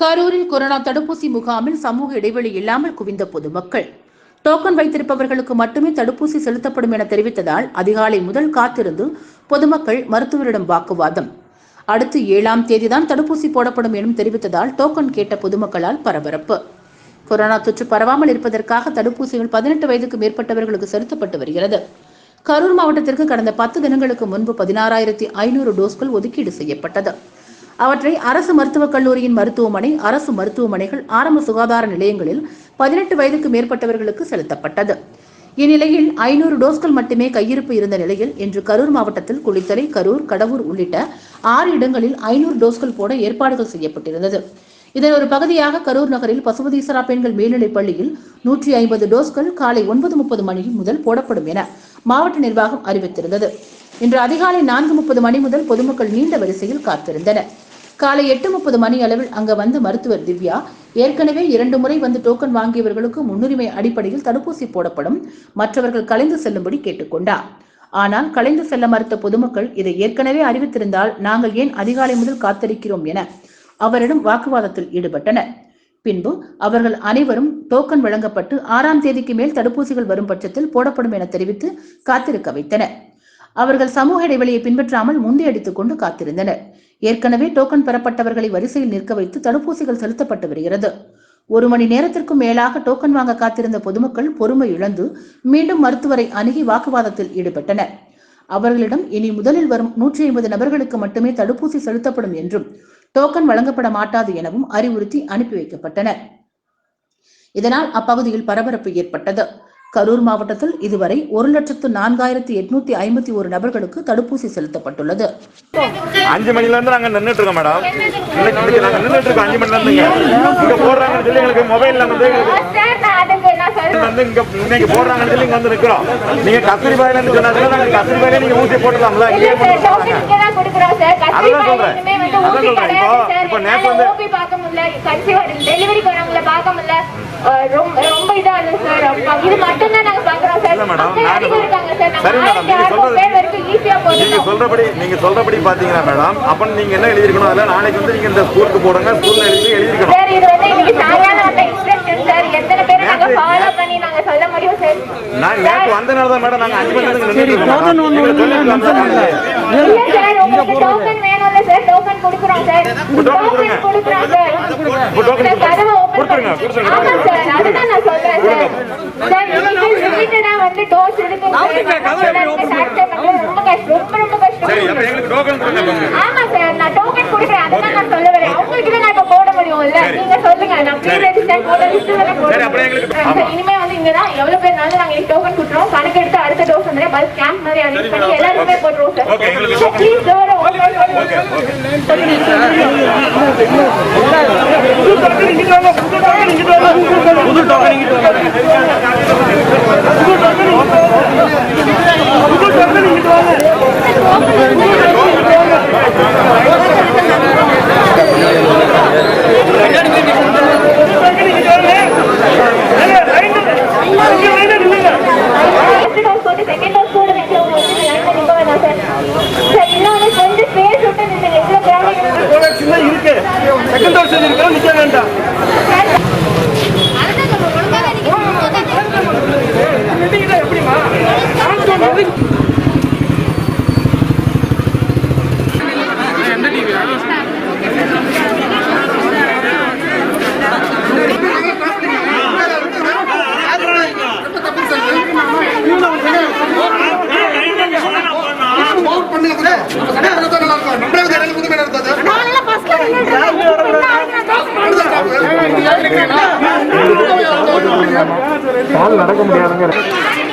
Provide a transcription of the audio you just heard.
கரூரில் கொரோனா தடுப்பூசி முகாமில் சமூக இடைவெளி இல்லாமல் குவிந்த பொதுமக்கள். டோக்கன் வைத்திருப்பவர்களுக்கு மட்டுமே தடுப்பூசி செலுத்தப்படும் என தெரிவித்ததால் அதிகாலை முதல் காத்திருந்து பொதுமக்கள் மருத்துவரிடம் வாக்குவாதம். அடுத்து ஏழாம் தேதிதான் தடுப்பூசி போடப்படும் எனும் தெரிவித்ததால் டோக்கன் கேட்ட பொதுமக்களால் பரபரப்பு. கொரோனா தொற்று பரவாமல் இருப்பதற்காக தடுப்பூசிகள் பதினெட்டு வயதுக்கு மேற்பட்டவர்களுக்கு செலுத்தப்பட்டு வருகிறது. கரூர் மாவட்டத்திற்கு கடந்த பத்து தினங்களுக்கு முன்பு பதினாறாயிரத்தி ஐநூறு டோஸ்கள் ஒதுக்கீடு செய்யப்பட்டது. அவற்றை அரசு மருத்துவக் கல்லூரியின் மருத்துவமனை அரசு மருத்துவமனைகள் ஆரம்ப சுகாதார நிலையங்களில் பதினெட்டு வயதுக்கு மேற்பட்டவர்களுக்கு செலுத்தப்பட்டது. இந்நிலையில் ஐநூறு டோஸ்கள் மட்டுமே கையிருப்பு இருந்த நிலையில் இன்று கரூர் மாவட்டத்தில் குளித்தலை கரூர் கடவுர் உள்ளிட்ட ஆறு இடங்களில் ஐநூறு டோஸ்கள் போட ஏற்பாடுகள் செய்யப்பட்டிருந்தது. இதன் ஒரு பகுதியாக கரூர் நகரில் பசுபதீஸ்வரா பெண்கள் மேல்நிலைப் பள்ளியில் நூற்றி ஐம்பது டோஸ்கள் காலை ஒன்பது முப்பது மணி முதல் போடப்படும் என மாவட்ட நிர்வாகம் அறிவித்திருந்தது. இன்று அதிகாலை நான்கு முப்பது மணி முதல் பொதுமக்கள் நீண்ட வரிசையில் காத்திருந்தனர். காலை எட்டு முப்பது மணி அளவில் அங்கு வந்த மருத்துவர் திவ்யா ஏற்கனவே இரண்டு முறை வந்து டோக்கன் வாங்கியவர்களுக்கு முன்னுரிமை அடிப்படையில் தடுப்பூசி போடப்படும். மற்றவர்கள் கலைந்து செல்லும்படி கேட்டுக்கொண்டார். ஆனால் கலைந்து செல்ல மறுத்த பொதுமக்கள் இதை ஏற்கனவே அறிவித்திருந்தால் நாங்கள் ஏன் அதிகாலை முதல் காத்திருக்கிறோம் என அவரிடம் வாக்குவாதத்தில் ஈடுபட்டனர். பின்பு அவர்கள் அனைவரும் டோக்கன் வழங்கப்பட்டு ஆறாம் தேதிக்கு மேல் தடுப்பூசிகள் வரும் பட்சத்தில் போடப்படும் என தெரிவித்து காத்திருக்க வைத்தனர். அவர்கள் சமூக இடைவெளியை பின்பற்றாமல் முந்தியடித்துக் கொண்டு காத்திருந்தனர். ஏற்கனவே டோக்கன் பெறப்பட்டவர்களை வரிசையில் நிற்க வைத்து தடுப்பூசிகள் செலுத்தப்பட்டு வருகிறது. ஒரு மணி நேரத்திற்கும் மேலாக டோக்கன் வாங்க காத்திருந்த பொதுமக்கள் பொறுமை இழந்து மீண்டும் மருத்துவரை அணுகி வாக்குவாதத்தில் ஈடுபட்டனர். அவர்களிடம் இனி முதலில் வரும் நூற்றி ஐம்பது நபர்களுக்கு மட்டுமே தடுப்பூசி செலுத்தப்படும் என்றும் டோக்கன் வழங்கப்பட மாட்டாது எனவும் அறிவுறுத்தி அனுப்பி வைக்கப்பட்டனர். இதனால் அப்பகுதியில் பரபரப்பு ஏற்பட்டது. கரூர் மாவட்டத்தில் இதுவரை ஒரு லட்சத்து நான்காயிரத்து எட்நூத்தி ஐம்பத்தி ஒரு நபர்களுக்கு தடுப்பூசி செலுத்தப்பட்டுள்ளது. அஞ்சு மணில இருந்து நாங்க நின்னுட்டு இருக்கோம் மேடம். நாங்க நின்னுட்டு இருக்கோம் அஞ்சு மணில இருந்துங்க. இங்க போடுறாங்கன்னு சொல்லி எங்களுக்கு மொபைல்ல வந்து வந்து இங்க இன்னைக்கு போடுறாங்கன்னு சொல்லி இங்க வந்து நிக்கிறோம். நீங்க கஸ்தூரி பாயில சொன்னாங்க நாங்க கஸ்தூரி பாயில நீங்க ஊசி போட்டுலாம்ல இங்கே அதான் சொல்றேன். அதான் ஊசி சொல்றேன். இப்போ- இப்போ வந்து- சார் மேடம், நீங்க சொல்றது- நீங்க சொல்றபடி நீங்க சொல்றபடி பாத்தீங்கன்னா மேடம் அப்ப நீங்க என்ன எழுதிருக்கணும் அதுல நாளைக்கு வந்து நீங்க இந்த ஸ்கூலுக்கு போடுங்க ஸ்கூல்ல எழுதி எழுதிருக்கணும் சார் இது வந்து இன்னைக்கு சாயங்காலம் வந்த இன்ஸ்ட்ரக்ஷன் சார். எத்தனை பேரை நாங்க ஃபாலோ பண்ணி நாங்க சொல்ல முடியும் சார். நான் நேற்று வந்தனால தான் மேடம் நாங்க அஞ்சு மணில இருந்து நின்னுட்டு இருக்கோம் மேடம். எங்களுக்கு சொல்லிருக்கலாம் தானே. இல்ல சார் உங்களுக்கு டோக்கன் வேணும்ல சார் டோக்கன் கொடுக்குறோம் சார். token கொடுங்க. டோக்கன் கொடுக்குறோம் சார். இப்போ token சார், கதவை open கொடுத்துருங்க, இனிமே வந்து இங்க தான் எவ்வளவு பேர் நாங்க டோக்கன் கொடுத்துறோம் கணக்கு எடுத்து அடுத்த டோஸ் வந்து பல்க் கேம்ப் மாதிரி அரேஞ்ச் பண்ணி எல்லாருமே போட்டுருவோம் சார். ஓகே, எங்களுக்கு சார் ப்ளீஸ் புது ஓகே ஓகே ஃபர்ஸ்ட் கால் நடக்க முடியாதுங்க